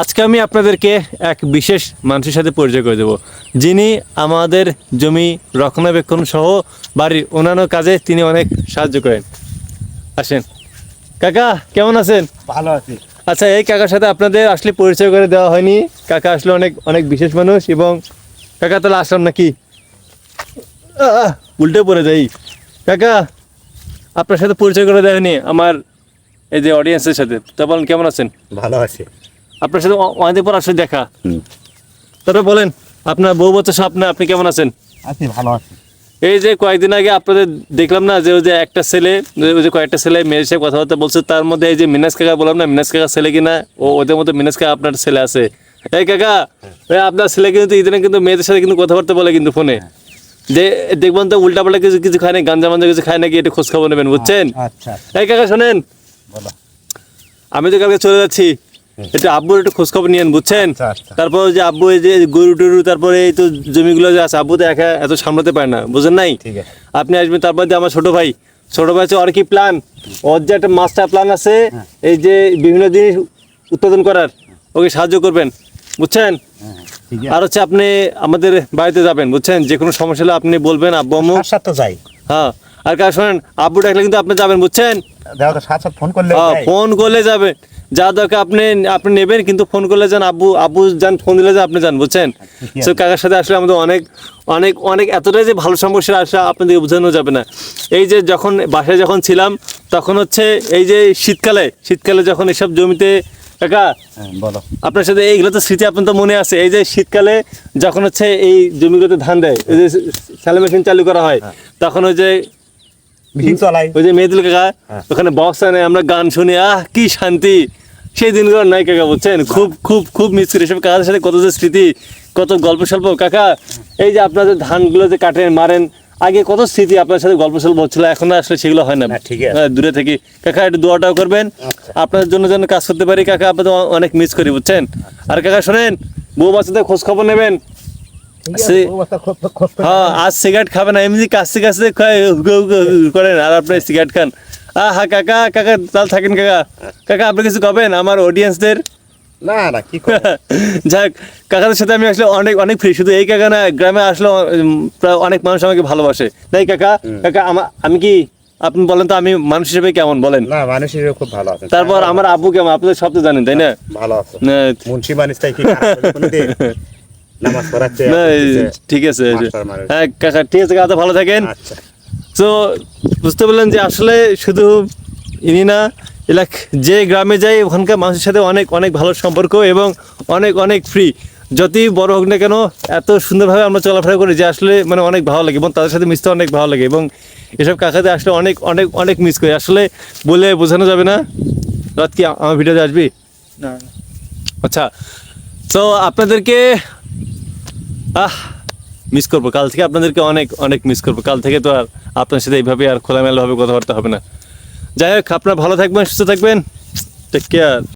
আজকে আমি আপনাদেরকে এক বিশেষ মানুষের সাথে পরিচয় করে দেব। যিনি আমাদের জমি রক্ষণাবেক্ষণ সহ বাড়ির অন্যান্য কাজে তিনি অনেক সাহায্য করেন। আসেন। কাকা কেমন আছেন? ভালো আছি। আচ্ছা এই কাকার সাথে আপনাদের আসলে পরিচয় করে দেওয়া হয়নি। কাকা আসলে অনেক অনেক বিশেষ মানুষ এবং কাকা তাহলে আসলাম নাকি? উল্টে পড়ে যাই। কাকা আপনার সাথে পরিচয় করে দেয়নি আমার এই যে অডিয়েন্সের সাথে। তা বলেন কেমন আছেন? ভালো আছি। আপনার সাথে অ- অনেকদিন পর আসলে দেখা। হুম। তারপরে বলেন আপনার বউ বাচ্চা স্বপ্ন আপনি কেমন আছেন? আছি ভালো আছি। এই যে কয়েকদিন আগে আপনাদের দেখলাম না যে ওই যে একটা ছেলে ওই যে কয়েকটা ছেলে মেয়ের সাথে কথাবার্তা বলছে তার মধ্যে এই যে মিনাজ কাকা বললাম না মিনাজ কাকা ছেলে কিনা ও ওদের মধ্যে মিনাজ কাকা আপনার ছেলে আছে। এই কাকা ওই আপনার ছেলে কিন্তু ইদানিং কিন্তু মেয়েদের সাথে কিন্তু কথাবার্তা বলে কিন্তু ফোনে। যে দেখবেন তো উল্টা পাল্টা কিছু কিছু খায় না গাঞ্জা মাঞ্জা কিছু খায় নাকি এটা খোঁজ খবর নেবেন বুঝছেন? আচ্ছা এই কাকা শোনেন। আমি তো কালকে চলে যাচ্ছি। একটু আব্বুর একটু খোঁজ খবর নিয়েন বুঝছেন? আচ্ছা, আচ্ছা। তারপর যে আব্বু এই যে গরু টরু তারপরে এই তো জমিগুলো যে আছে আব্বু তো একা এত সামলাতে পারে না বুঝেন নাই? আপনি আসবেন তারপর আমার ছোট ভাই। ছোট ভাই আছে ওর কি প্ল্যান ওর যে একটা মাস্টার প্ল্যান আছে হ্যাঁ। এই যে বিভিন্ন জিনিস উৎপাদন করার ওকে সাহায্য করবেন বুঝছেন? হ্যাঁ আর হচ্ছে আপনি আমাদের বাড়িতে যাবেন বুঝছেন? যে কোনো সমস্যা হলে আপনি বলবেন আব্বু আম্মু। সাত যাই। হ্যাঁ আর কার শোনেন আব্বু ডাকলে কিন্তু আপনি যাবেন বুঝছেন? করলে হ্যাঁ, ফোন করলে যাবে। যা দরকার আপনি আপনি নেবেন কিন্তু ফোন করলে যান আব্বু আব্বু যান ফোন দিলে যান আপনি যান বুঝছেন? আছে। কাকার সাথে আসলে আমাদের অনেক অনেক অনেক এতটাই যে ভালো সম্পর্ক সেটা আসলে আপনাদেরকে বোঝানো যাবে না। এই যে যখন বাসায় যখন ছিলাম তখন হচ্ছে এই যে শীতকালে শীতকালে যখন এসব জমিতে কাকা হ্যাঁ বলো। আপনার সাথে এইগুলো তো স্মৃতি আপনার তো মনে আছে। এই যে শীতকালে যখন হচ্ছে এই জমিগুলোতে ধান দেয় এই যে স্যালো মেশিন চালু করা হয় তখন ওই যে ওই যে মেয়েদুল কাকা হ্যাঁ। ওখানে বক্স আনে আমরা গান শুনি আহ কি শান্তি। সেই দিনগুলো নাই কাকা বুঝছেন? খুব খুব খুব মিস করি সব কাকাদের সাথে কত যে স্মৃতি কত গল্প স্বল্প। কাকা এই যে আপনাদের ধানগুলো যে কাটেন মারেন আগে কত স্মৃতি আপনার সাথে গল্প স্বল্প হচ্ছিল এখন আসলে সেগুলো হয় না। হ্যাঁ, দূরে থেকে। কাকা একটু দোয়াটাও করবেন। আচ্ছা। আপনাদের জন্য যেন কাজ করতে পারি কাকা আপনাদের অনেক মিস করি বুঝছেন? আর কাকা শোনেন বউ বাচ্চাদের খোঁজ খবর নেবেন হ্যাঁ আজ সিগারেট খাবে না এমনি কাছে কাছে করেন আর আপনি সিগারেট খান। আ হা কাকা কাকা তাহলে থাকেন কাকা। কাকা আপনি কিছু কবেন? আমার অডিয়েন্সদের না না কি যাক কাকাদের সাথে আমি আসলে অনেক অনেক ফ্রি শুধু এই কাকা না গ্রামে আসলে প্রায় অনেক মানুষ আমাকে ভালোবাসে। তাই কাকা কাকা আমি কি আপনি বলেন তো আমি মানুষ হিসেবে কেমন? বলেন। না মানুষ হিসেবে খুব ভালো আছে তারপর আমার আব্বু কেমন? আপনাদের সব তো জানেন তাই না? ভালো আছে। মুন্সি মানুষ তাই কি ঠিক আছে হ্যাঁ কাকা ঠিক আছে কাকা ভালো থাকেন। আচ্ছা। তো বুঝতে পারলেন যে আসলে শুধু ইনি না এলাক যে গ্রামে যাই ওখানকার মানুষের সাথে অনেক অনেক ভালো সম্পর্ক এবং অনেক অনেক ফ্রি যতই বড় হোক না কেন এত সুন্দরভাবে আমরা চলাফেরা করি যে আসলে মানে অনেক ভালো লাগে এবং তাদের সাথে মিশতে অনেক ভালো লাগে এবং এসব কাকাতে আসলে অনেক অনেক অনেক মিস করি। আসলে বলে বোঝানো যাবে না। রাত কি আমার ভিডিওতে আসবি? না আচ্ছা। তো আপনাদেরকে আহ মিস করব। কাল থেকে আপনাদেরকে অনেক অনেক মিস করব। কাল থেকে তো আর আপনার সাথে এইভাবে আর খোলামেলাভাবে কথাবার্তা হবে না। যাই হোক, আপনারা ভালো থাকবেন, সুস্থ থাকবেন। Take care